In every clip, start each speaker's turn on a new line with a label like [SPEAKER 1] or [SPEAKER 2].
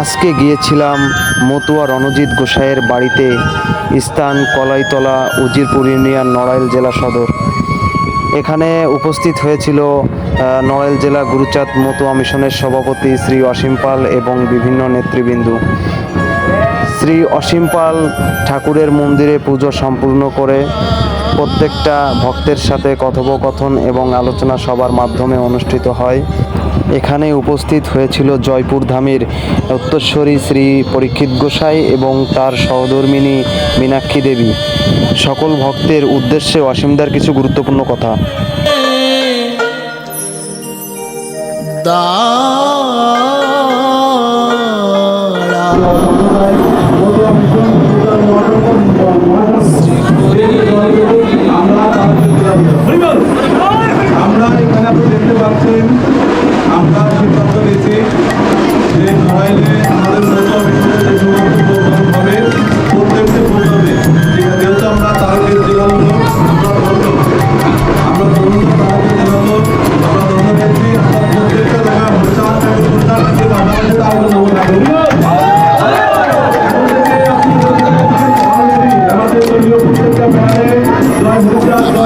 [SPEAKER 1] আজকে গিয়েছিলাম মতুয়া রণজিৎ গোসাইয়ের বাড়িতে স্থান কলাইতলা উজিরপুর ইউনিয়ন নড়াইল জেলা সদর। এখানে উপস্থিত হয়েছিল নড়াইল জেলা গুরুচাঁদ মতুয়া মিশনের সভাপতি শ্রী অসীম পাল এবং বিভিন্ন নেতৃবৃন্দ। শ্রী অসীম পাল ঠাকুরের মন্দিরে পুজো সম্পূর্ণ করে প্রত্যেকটা ভক্তের সাথে কথোপকথন এবং আলোচনা সবার মাধ্যমে অনুষ্ঠিত হয়। এখানে উপস্থিত হয়েছিল জয়পুর ধামের উত্তরস্বরী শ্রী পরীক্ষিত গোসাই এবং তার সহধর্মিনী মীনাক্ষী দেবী। সকল ভক্তের উদ্দেশ্যে অসীমদার কিছু গুরুত্বপূর্ণ কথা।
[SPEAKER 2] দাঁড়া
[SPEAKER 3] আমরা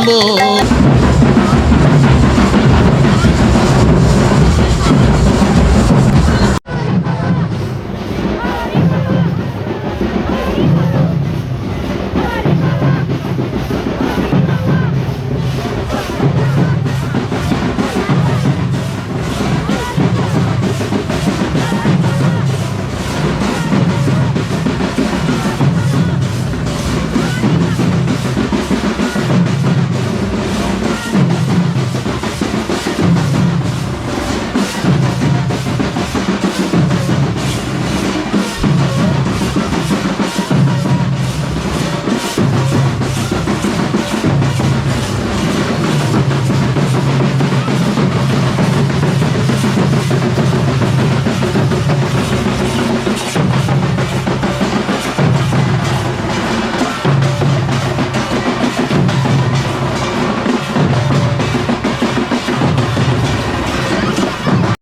[SPEAKER 2] কদম্ব